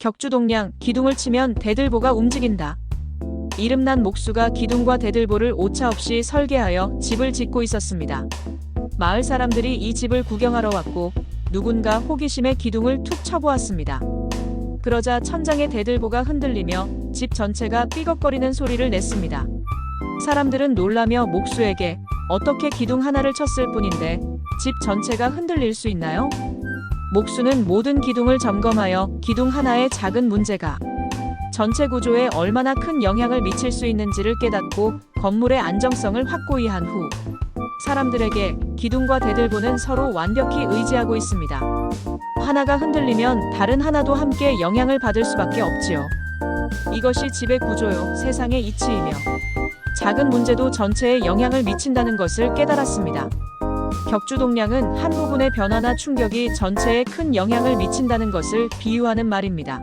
격주동량, 기둥을 치면 대들보가 움직인다. 이름난 목수가 기둥과 대들보를 오차 없이 설계하여 집을 짓고 있었습니다. 마을 사람들이 이 집을 구경하러 왔고 누군가 호기심에 기둥을 툭 쳐보았습니다. 그러자 천장의 대들보가 흔들리며 집 전체가 삐걱거리는 소리를 냈습니다. 사람들은 놀라며 목수에게 어떻게 기둥 하나를 쳤을 뿐인데 집 전체가 흔들릴 수 있나요? 목수는 모든 기둥을 점검하여 기둥 하나의 작은 문제가 전체 구조에 얼마나 큰 영향을 미칠 수 있는지를 깨닫고 건물의 안정성을 확고히 한 후 사람들에게 기둥과 대들보는 서로 완벽히 의지하고 있습니다. 하나가 흔들리면 다른 하나도 함께 영향을 받을 수밖에 없지요. 이것이 집의 구조요, 세상의 이치이며 작은 문제도 전체에 영향을 미친다는 것을 깨달았습니다. 격주동량은 한 부분의 변화나 충격이 전체에 큰 영향을 미친다는 것을 비유하는 말입니다.